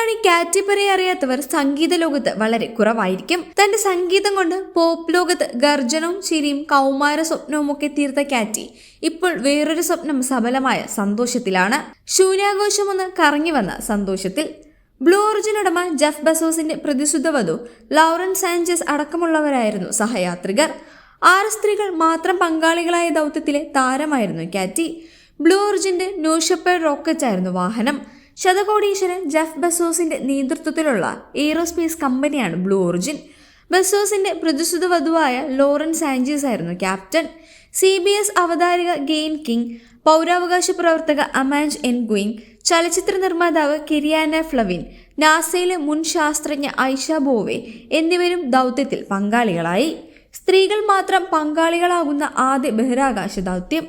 എന്തുകൊണ്ടാണ് ഈ കാറ്റി അറിയാത്തവർ സംഗീത ലോകത്ത് വളരെ കുറവായിരിക്കും. തന്റെ സംഗീതം കൊണ്ട് പോപ്പ് ലോകത്ത് ഗർജനവും ചിരിയും കൗമാര സ്വപ്നവും ഒക്കെ തീർത്ത കാറ്റി ഇപ്പോൾ വേറൊരു സ്വപ്നം സഫലമായ സന്തോഷത്തിലാണ്. ശൂന്യാഘോഷം ഒന്ന് കറങ്ങി വന്ന സന്തോഷത്തിൽ. ബ്ലൂ ഒറിജിൻ ഉടമ ജെഫ് ബസോസിന്റെ പ്രതിശുദ്ധ വധു ലൗറൻ സാഞ്ചസ് അടക്കമുള്ളവരായിരുന്നു സഹയാത്രികർ. ആറ് സ്ത്രീകൾ മാത്രം പങ്കാളികളായ ദൗത്യത്തിലെ താരമായിരുന്നു കാറ്റി. ബ്ലൂ ഒറിജിന്റെ ന്യൂഷപ്പേഡ് റോക്കറ്റ് ആയിരുന്നു വാഹനം. ശതകോടീശ്വരൻ ജെഫ് ബസോസിന്റെ നേതൃത്വത്തിലുള്ള എയ്റോസ്പേസ് കമ്പനിയാണ് ബ്ലൂ ഒറിജിൻ ബസോസിന്റെ പ്രതിശുദ്ധ വധുവായ ലോറൻ സാഞ്ചീസ് ആയിരുന്നു ക്യാപ്റ്റൻ. സി ബി എസ് അവതാരിക ഗെയിൻ കിങ് പൗരാവകാശ പ്രവർത്തക അമാൻജ് എൻ ഗുയിങ് ചലച്ചിത്ര നിർമ്മാതാവ് കിരിയാന ഫ്ലവിൻ നാസയിലെ മുൻ ശാസ്ത്രജ്ഞ ഐഷ ബോവെ എന്നിവരും ദൗത്യത്തിൽ പങ്കാളികളായി. സ്ത്രീകൾ മാത്രം പങ്കാളികളാകുന്ന ആദ്യ ബഹിരാകാശ ദൗത്യം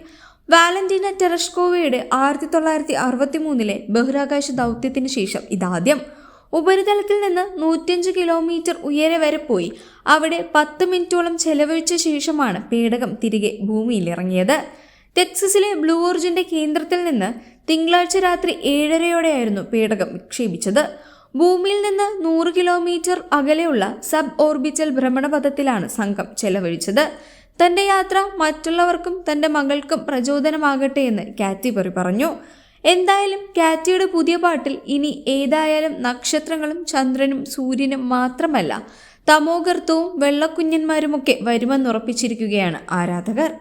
വാലന്റീന ടെറഷ്കോവയുടെ ആയിരത്തി തൊള്ളായിരത്തി അറുപത്തി മൂന്നിലെ ബഹിരാകാശ ദൗത്യത്തിന് ശേഷം ഇതാദ്യം. ഉപരിതലത്തിൽ നിന്ന് നൂറ്റഞ്ച് കിലോമീറ്റർ ഉയരെ വരെ പോയി. അവിടെ പത്ത് മിനിറ്റോളം ചെലവഴിച്ച ശേഷമാണ് പേടകം തിരികെ ഭൂമിയിലിറങ്ങിയത്. ടെക്സസിലെ ബ്ലൂ ഓറിജിന്റെ കേന്ദ്രത്തിൽ നിന്ന് തിങ്കളാഴ്ച രാത്രി ഏഴരയോടെയായിരുന്നു പേടകം വിക്ഷേപിച്ചത്. ഭൂമിയിൽ നിന്ന് നൂറ് കിലോമീറ്റർ അകലെയുള്ള സബ് ഓർബിറ്റൽ ഭ്രമണപഥത്തിലാണ് സംഘം ചെലവഴിച്ചത്. തന്റെ യാത്ര മറ്റുള്ളവർക്കും തന്റെ മകൾക്കും പ്രചോദനമാകട്ടെ എന്ന് കാറ്റി പെറി പറഞ്ഞു. എന്തായാലും കാറ്റിയുടെ പുതിയ പാട്ടിൽ ഇനി ഏതായാലും നക്ഷത്രങ്ങളും ചന്ദ്രനും സൂര്യനും മാത്രമല്ല തമോഗർത്തവും വെള്ളക്കുഞ്ഞന്മാരുമൊക്കെ വരുമെന്നുറപ്പിച്ചിരിക്കുകയാണ് ആരാധകർ.